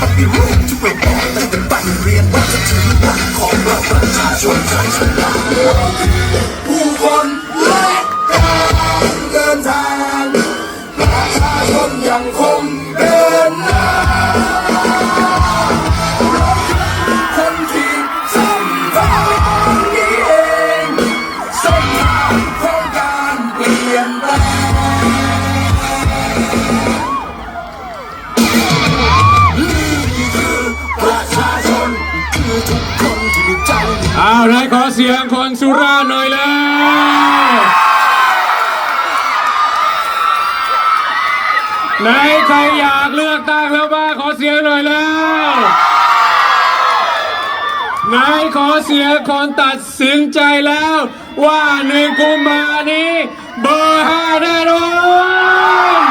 ปฏิรูปที่เป็นต่อตั้งแต่บันเรียนว่าจะถึงหลักของเราประชาชนใจฉลาดผู้คนและการเดินทางประชาชนยังคงเดินหน้าเราคือคนที่สำคัญนี้เองส้นทางของการเปลี่ยนแปลง เอาได้ขอเสียงคนสุราหน่อยแล้ว ไหนใครอยากเลือกตั้งแล้วบ้างขอเสียงหน่อยแล้วไหนขอเสียงคนตัดสินใจแล้ว ว่าหนึ่งกุมภานี้ เบอร์ห้าแน่นอน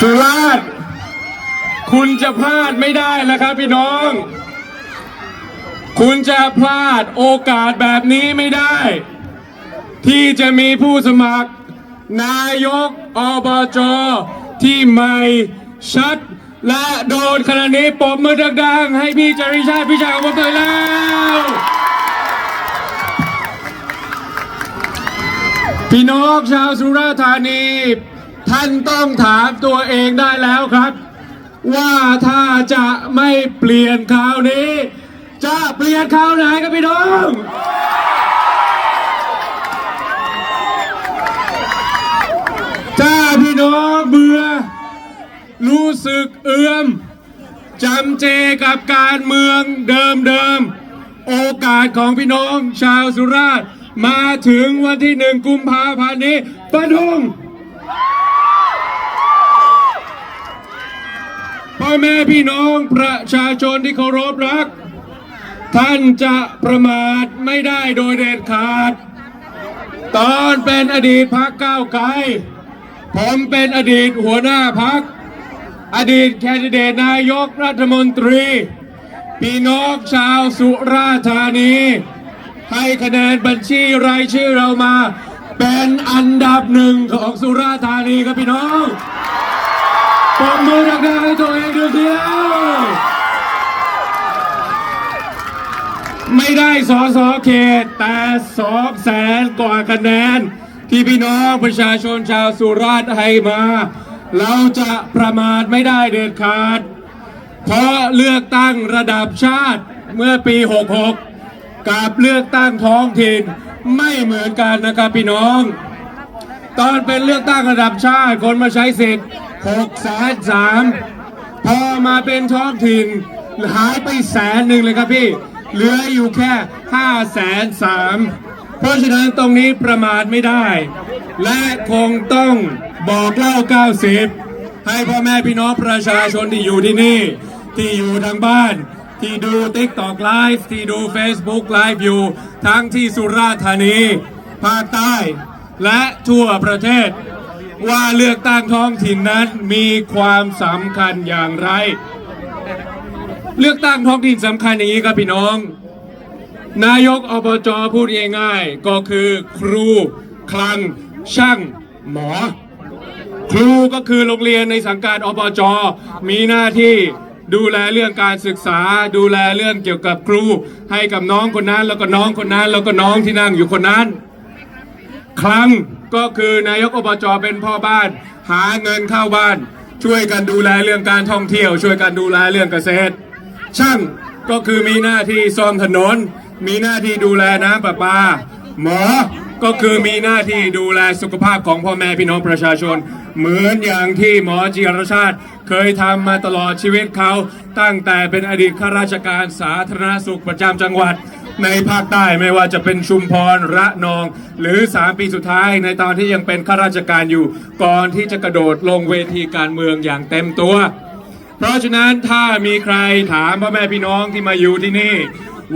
สุราษฎร์ คุณจะพลาดไม่ได้นะครับพี่น้อง คุณจะพลาดโอกาสแบบนี้ไม่ได้ ที่จะมีผู้สมัคร นายกอบจที่ใหม่ชัดและโดนขณะนี้ปรบมือดังๆ ให้พี่จริชาติพี่ชายของผมเลยแล้ว พี่น้องชาวสุราษฎร์ธานี ท่านต้องถามตัวเองได้แล้วครับ ว่าถ้าจะไม่เปลี่ยนคราวนี้ จะเปลี่ยนคราวไหนครับพี่น้องถ้าพี่น้องเบื่อ รู้สึกเอื้อมจำเจกับการเมืองเดิมๆ โอกาสของพี่น้องชาวสุราษฎร์มาถึงวันที่หนึ่งกุมภาพันธ์นี้ปะทุง พ่อแม่พี่น้องประชาชนที่เคารพรัก ท่านจะประมาทไม่ได้โดยเด็ดขาด ตอนเป็นอดีตพักก้าวไกล ผมเป็นอดีตหัวหน้าพัก อดีตแคนดิเดตนายกรัฐมนตรี พี่น้องชาวสุราษฎร์ธานี ให้คะแนนบัญชีรายชื่อเรามา เป็นอันดับหนึ่งของสุราษฎร์ธานีครับพี่น้อง ปรบมือดังๆให้ตัวเองดูเดียวไม่ได้สอสอเขต แต่สองแสนกว่าคะแนน ที่พี่น้องประชาชนชาวสุราษฎร์ให้มา เราจะประมาทไม่ได้เด็ดขาด เพราะเลือกตั้งระดับชาติเมื่อปี 66 กับเลือกตั้งท้องถิ่นไม่เหมือนกันนะครับพี่น้อง ตอนเป็นเลือกตั้งระดับชาติคนมาใช้สิทธิ์ 6แสนสามพอมาเป็นท้องถิ่นหายไปแสนหนึ่งเลยครับพี่ เหลืออยู่แค่5แสนสามเพราะฉะนั้นตรงนี้ประมาทไม่ได้ และคงต้องบอกเล่า 90 ให้พ่อแม่พี่น้องประชาชนที่อยู่ที่นี่ ที่อยู่ทางบ้าน ที่ดู TikTok Live ที่ดู Facebook Live อยู่ ทั้งที่สุราษฎร์ธานี ภาคใต้ และทั่วประเทศ ว่าเลือกตั้งท้องถิ่นนั้นมีความสำคัญอย่างไร เลือกตั้งท้องถิ่นสำคัญอย่างนี้ครับพี่น้อง นายกอบจพูดง่ายๆก็คือครูคลังช่างหมอ ครูก็คือโรงเรียนในสังกัดอบจมีหน้าที่ดูแลเรื่องการศึกษา ดูแลเรื่องเกี่ยวกับครู ให้กับน้องคนนั้น แล้วก็น้องคนนั้น แล้วก็น้องที่นั่งอยู่คนนั้น คลัง ก็คือนายกอบจเป็นพ่อบ้าน หาเงินเข้าบ้าน ช่วยกันดูแลเรื่องการท่องเที่ยว ช่วยกันดูแลเรื่องเกษตร ช่างก็คือมีหน้าที่ซ่อมถนน มีหน้าที่ดูแลน้ำประปา หมอก็คือมีหน้าที่ดูแลสุขภาพของพ่อแม่พี่น้องประชาชน เหมือนอย่างที่หมอจิรชาติ เคยทำมาตลอดชีวิตเขา ตั้งแต่เป็นอดีตข้าราชการสาธารณสุขประจำจังหวัด ในภาคใต้ไม่ว่าจะเป็นชุมพรระนอง หรือ 3 ปีสุดท้ายในตอนที่ยังเป็นข้าราชการอยู่ ก่อนที่จะกระโดดลงเวทีการเมืองอย่างเต็มตัว เพราะฉะนั้นถ้ามีใครถามพ่อแม่พี่น้องที่มาอยู่ที่นี่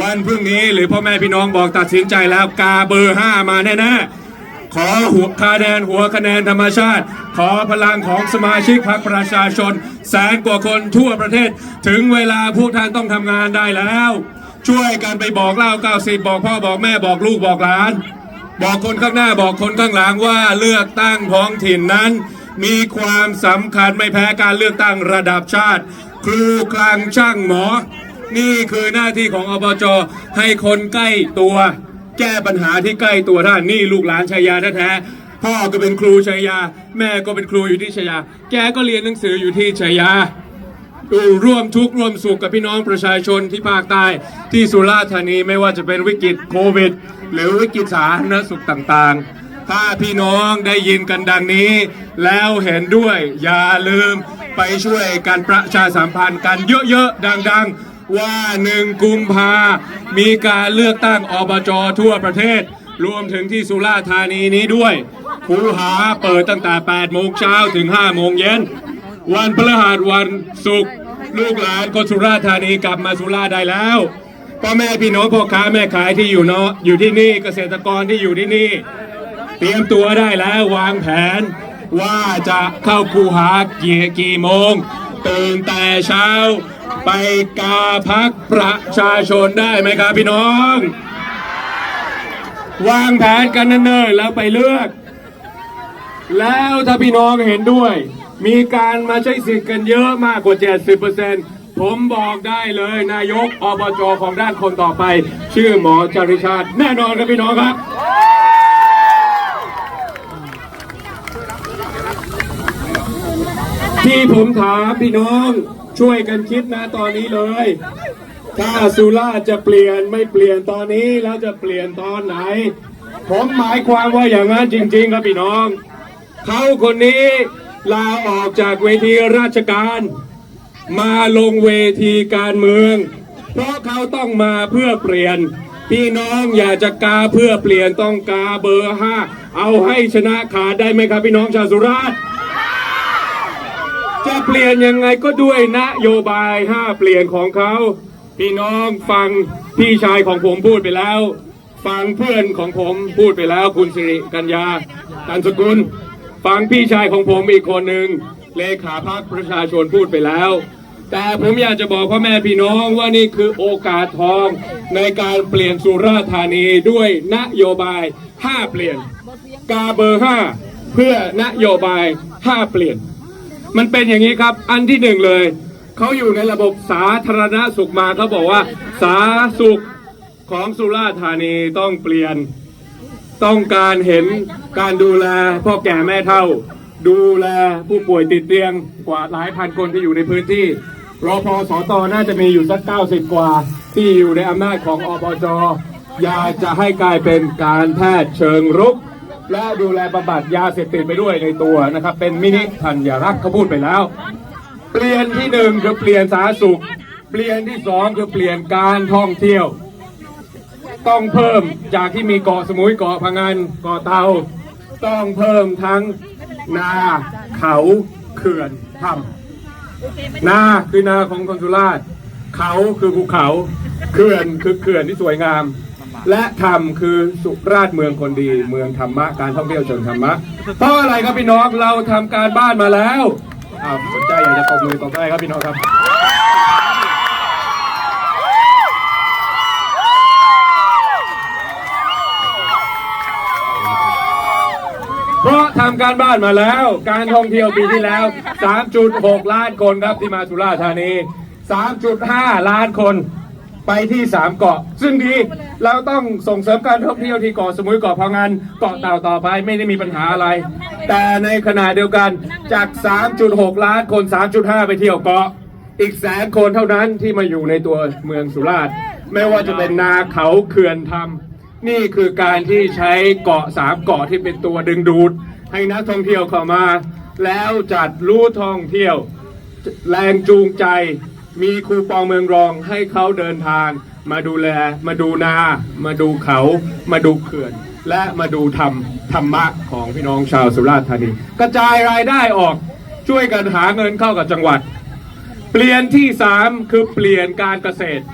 วันพรุ่งนี้หรือพ่อแม่พี่น้องบอกตัดสินใจแล้วกาเบอร์ 5 มาแน่ๆขอหัวคะแนนหัวคะแนนธรรมชาติ ขอพลังของสมาชิกพรรคประชาชน แสนกว่าคนทั่วประเทศ ถึงเวลาพวกท่านต้องทำงานได้แล้ว ช่วยกันไปบอกเล่า90บบอกพ่อบอกแม่บอกลูกบอกหลาน บอกคนข้างหน้าบอกคนข้างหลังว่าเลือกตั้งท้องถิ่นนั้น มีความสำคัญไม่แพ้การเลือกตั้งระดับชาติ ครูกลางช่างหมอ นี่คือหน้าที่ของอบจให้คนใกล้ตัว แก้ปัญหาที่ใกล้ตัวท่านนี่ลูกหลานชายาแท้ๆพ่อก็เป็นครูชายา แม่ก็เป็นครูอยู่ที่ชายา แกก็เรียนหนังสืออยู่ที่ชายา ร่วมทุกข์ร่วมสุขกับพี่น้องประชาชนที่ภาคใต้ ที่สุราษฎร์ธานีไม่ว่าจะเป็นวิกฤตโควิด หรือวิกฤตสาธารณสุขต่างๆ ถ้าพี่น้องได้ยินกันดังนี้ แล้วเห็นด้วยอย่าลืมไปช่วยกันประชาสัมพันธ์กันเยอะๆ ดังๆ ว่าหนึ่งกุมภา มีการเลือกตั้งอบจทั่วประเทศ รวมถึงที่สุราษฎร์ธานีนี้ด้วยคูหาเปิดตั้งแต่ 8 โมงเช้าถึง 5 โมงเย็น วันพฤหัสวันศุกร์ลูกหลานคนสุราษฎร์ธานีกลับมาสุราษฎร์ได้แล้วพ่อแม่พี่น้องพ่อค้าแม่ขายที่อยู่เนาะอยู่ที่นี่เกษตรกรที่อยู่ที่นี่ เตรียมตัวได้แล้ววางแผน ว่าจะเข้าคูหากี่กี่โมง ตื่นแต่เช้า ไปกาพักประชาชนได้ไหมครับพี่น้อง วางแผนกันเนิ่นๆแล้วไปเลือก แล้วถ้าพี่น้องเห็นด้วย มีการมาใช้สิทธิ์กันเยอะมากกว่า 70%ผมบอกได้เลยนายกอบจของด้านคนต่อไป ชื่อหมอจริชาติ แน่นอนครับพี่น้องครับ ที่ผมถามพี่น้องช่วยกันคิดนะตอนนี้เลย ถ้าสุราจะเปลี่ยนไม่เปลี่ยนตอนนี้แล้วจะเปลี่ยนตอนไหน ผมหมายความว่าอย่างนั้นจริง ๆ ครับพี่น้องเขาคนนี้ ลาออกจากเวทีราชการ มาลงเวทีการเมือง เพราะเขาต้องมาเพื่อเปลี่ยน พี่น้องอยากจะกาเพื่อเปลี่ยนต้องกาเบอร์ห้าเอาให้ชนะขาดได้ไหมครับพี่น้องชาวสุราษฎร์จะเปลี่ยนยังไงก็ด้วยนโยบายห้าเปลี่ยนของเขา พี่น้องฟังพี่ชายของผมพูดไปแล้ว ฟังเพื่อนของผมพูดไปแล้วคุณสิริกัญญาตันสกุล ฟังพี่ชายของผมอีกคนหนึ่งเลขาพรรคประชาชนพูดไปแล้ว แต่ผมอยากจะบอกพ่อแม่พี่น้องว่านี่คือโอกาสทองในการเปลี่ยนสุราษฎร์ธานีด้วยนโยบาย 5 เปลี่ยน กาเบอร์ 5 เพื่อนโยบาย 5 เปลี่ยน มันเป็นอย่างนี้ครับอันที่หนึ่งเลย เขาอยู่ในระบบสาธารณสุขมาเขาบอกว่า สาธารณสุขของสุราษฎร์ธานีต้องเปลี่ยน ต้องการเห็นการดูแลพ่อแก่แม่เฒ่า ดูแลผู้ป่วยติดเตียงกว่าหลายพันคนที่อยู่ในพื้นที่รอพอสตน่าจะมีอยู่สัก 90 กว่า ที่อยู่ในอำนาจของอบจอยาจะให้กลายเป็นการแพทย์เชิงรุก และดูแลบำบัดยาเสพติดไปด้วยในตัวนะครับ เป็นมินิธัญรักษ์เขาพูดไปแล้ว เปลี่ยนที่หนึ่งคือเปลี่ยนสาธารณสุข เปลี่ยนที่สองคือเปลี่ยนการท่องเที่ยว ต้องเพิ่มจากที่มีเกาะสมุยเกาะพังงานเกาะเตา ต้องเพิ่มทั้งนาเขาเขื่อนถ้ำนาคือนาของคนสุราษฎร์เขาคือภูเขาเขื่อนคือเขื่อนที่สวยงาม และธรรมคือสุราษฎร์เมืองคนดี เมืองธรรมะการท่องเที่ยวเชิงธรรมะเพราะอะไรครับพี่น้องเราทำการบ้านมาแล้วอ้าวสนใจอยากจะตบมือตบได้ครับพี่น้องครับ ทำการบ้านมาแล้ว การท่องเที่ยวปีที่แล้ว 3.6 ล้านคนครับที่มาสุราษฎร์ธานี 3.5 ล้านคนไปที่ 3 เกาะ ซึ่งดีเราต้องส่งเสริมการท่องเที่ยวที่เกาะสมุยเกาะพังงานเกาะเต่าต่อไปไม่ได้มีปัญหาอะไร แต่ในขณะเดียวกันจาก 3.6 ล้านคน 3.5 ไปเที่ยวเกาะ อีกแสนคนเท่านั้นที่มาอยู่ในตัวเมืองสุราษฎร์ไม่ว่าจะเป็นนาเขาเขื่อนทำนี่คือการที่ใช้เกาะสามเกาะที่เป็นตัวดึงดูด ให้นักท่องเที่ยวเข้ามา แล้วจัดรู้ท่องเที่ยว แรงจูงใจ มีคูปองเมืองรองให้เขาเดินทาง มาดูแล มาดูนา มาดูเขา มาดูเขื่อน และมาดูธรรมธรรมะของพี่น้องชาวสุราษฎร์ธานี กระจายรายได้ออกช่วยกันหาเงินเข้ากับจังหวัด เปลี่ยนที่สามคือเปลี่ยนการเกษตร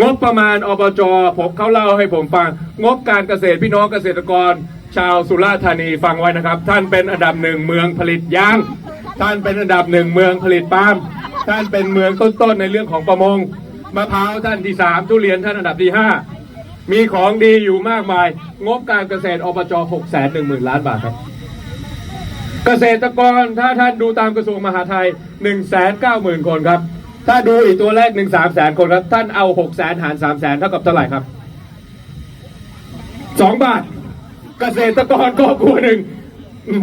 งบประมาณอบจผมเขาเล่าให้ผมฟัง งบการเกษตรพี่น้องเกษตรกร ชาวสุราษฎร์ธานีฟังไว้นะครับ ท่านเป็นอันดับหนึ่งเมืองผลิตยาง ท่านเป็นอันดับหนึ่งเมืองผลิตปาล์มท่านเป็นเมืองต้นๆในเรื่องของประมงมะพร้าวท่านที่สามทุเรียนท่านอันดับที่ห้ามีของดีอยู่มากมาย งบการเกษตรอบจ6 1 0 0 0 0ล้านบาทครับ เกษตรกรถ้าท่านดูตามกระทรวงมหาดไทย1 9 0 0 0 0คนครับ ถ้าดูอีกตัวแรก1 3 0 0 0 0คนครับ ท่านเอา6 0 0 0 0 0หาร3 0 0 0 0 0เท่ากับเท่าไหร่ครับ2บาท เกษตรกรครอบครัวหนึ่ง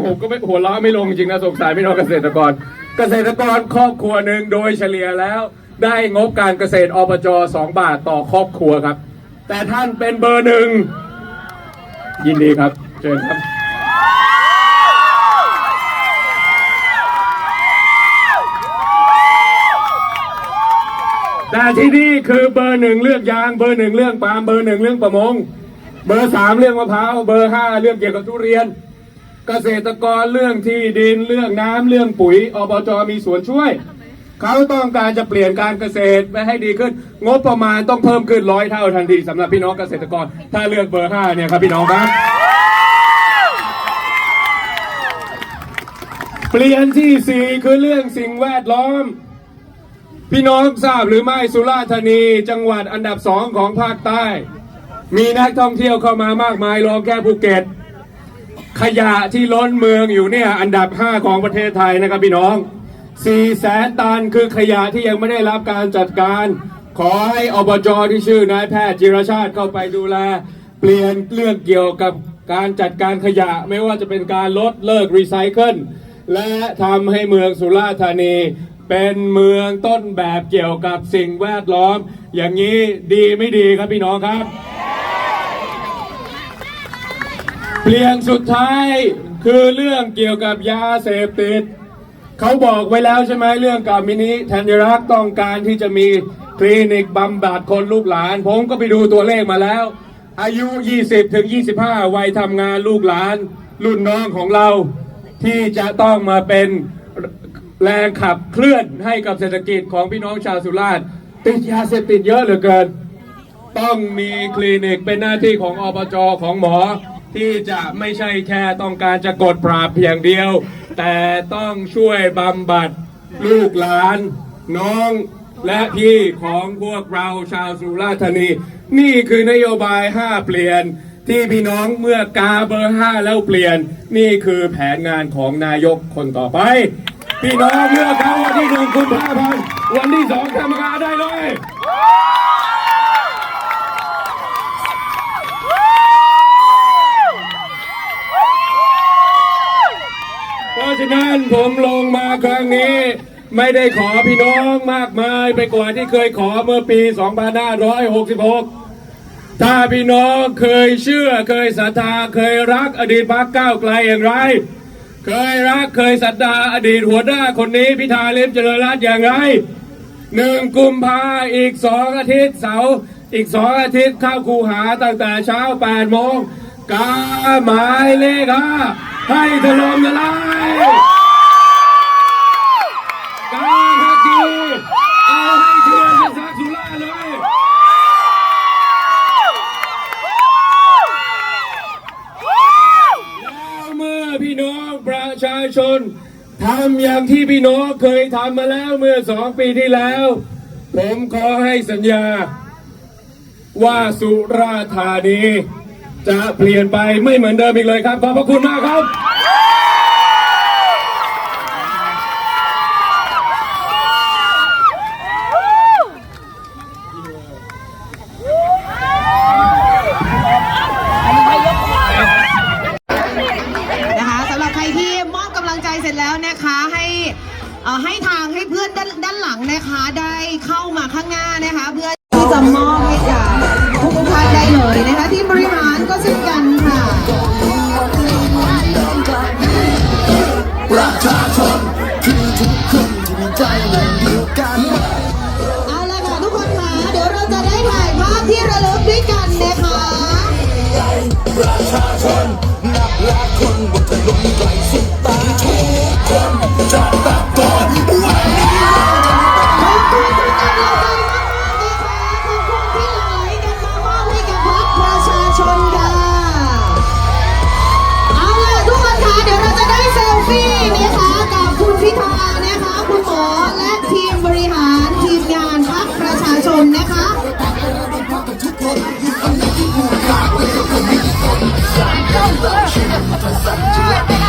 ผมก็ไม่หัวเราะไม่ลงจริงนะสงสารพี่น้องเกษตรกร เกษตรกรครอบครัวหนึ่งโดยเฉลี่ยแล้ว ได้งบการเกษตรอบจ2บาทต่อครอบครัวครับ แต่ท่านเป็นเบอร์หนึ่งยินดีครับ เชิญครับแต่ที่นี่คือเบอร์หนึ่งเรื่องยางเบอร์หนึ่งเรื่องปาล์มเบอร์หนึ่งเรื่องประมง เบอร์สามเรื่องมะพร้าวเบอร์ห้าเรื่องเกี่ยวกับทุเรียน เกษตรกรเรื่องที่ดินเรื่องน้ำเรื่องปุ๋ยอบจมีส่วนช่วย เขาต้องการจะเปลี่ยนการเกษตรไปให้ดีขึ้น งบประมาณต้องเพิ่มขึ้นร้อยเท่าทันทีสำหรับพี่น้องเกษตรกร ถ้าเลือกเบอร์ห้าเนี่ยครับพี่น้องครับเปลี่ยนที่สี่คือเรื่องสิ่งแวดล้อม พี่น้องทราบหรือไม่สุราษฎร์ธานีจังหวัดอันดับสองของภาคใต้ มีนักท่องเที่ยวเข้ามามากมายรองแค่ภูเก็ต ขยะที่ล้นเมืองอยู่เนี่ยอันดับ 5 ของประเทศไทยนะครับพี่น้อง4แสนตันคือขยะที่ยังไม่ได้รับการจัดการ ขอให้อบจที่ชื่อนายแพทย์จิรชาติเข้าไปดูแล เปลี่ยนเรื่องเกี่ยวกับการจัดการขยะไม่ว่าจะเป็นการลดเลิกรีไซเคิลและทำให้เมืองสุราษฎร์ธานี เป็นเมืองต้นแบบเกี่ยวกับสิ่งแวดล้อม อย่างนี้ดีไม่ดีครับพี่น้องครับ เปลี่ยนสุดท้ายคือเรื่องเกี่ยวกับยาเสพติดเขาบอกไว้แล้วใช่ไหมเรื่องกับมินิธัญรักษ์ต้องการที่จะมีคลินิกบำบัดคนลูกหลาน ผมก็ไปดูตัวเลขมาแล้ว อายุ 20 ถึง 25 วัยทำงานลูกหลาน รุ่นน้องของเราที่จะต้องมาเป็นแรงขับเคลื่อนให้กับเศรษฐกิจของพี่น้องชาวสุราษฎร์ติดยาเสพติดเยอะเหลือเกิน ต้องมีคลินิกเป็นหน้าที่ของอบจของหมอ ที่จะไม่ใช่แค่ต้องการจะกดปราบเพียงเดียว แต่ต้องช่วยบำบัดลูกหลาน น้องและพี่ของพวกเราชาวสุราษฎร์ธานี นี่คือนโยบาย 5 เปลี่ยน ที่พี่น้องเมื่อกาเบอร์ 5 แล้วเปลี่ยน นี่คือแผนงานของนายกคนต่อไป พี่น้องเลือกเขาวันที่หนึ่งกุมภาพันธ์วันที่สองทำงานได้เลย เพราะฉะนั้น ผมลงมาครั้งนี้ ไม่ได้ขอพี่น้องมากมายไปกว่าที่เคยขอเมื่อปี 2566 ถ้าพี่น้องเคยเชื่อเคยศรัทธาเคยรักอดีตพรรคก้าวไกลอย่างไร เคยรักเคยศรัทธาอดีตหัวหน้าคนนี้พิธาเลิมเจริญรัตน์อย่างไรหนึ่งกุมภาอีกสองอาทิตย์เสาร์อีกสองอาทิตย์เข้าคูหาตั้งแต่เช้าแปดโมงกาหมายเลขห้าให้ถล่มทลาย อย่างที่พี่น้องเคยทำมาแล้วเมื่อสองปีที่แล้ว ผมขอให้สัญญา ว่าสุราธานี จะเปลี่ยนไปไม่เหมือนเดิมอีกเลยครับ ขอบพระคุณมากครับ ลังนะคะได้เข้ามาข้างหน้านะคะ เพื่อที่จะมอบให้กับทุกท่านได้เลยนะคะที่บริหารก็เช่นกันค่ะ ประชาชนคือทุกคนที่มีใจเดียวกันเอาละค่ะทุกคนค่ะเดี๋ยวเราจะได้ถ่ายภาพที่ระลึกด้วยกันนะคะ ประชาชน Kavga, şeref, tasakçılar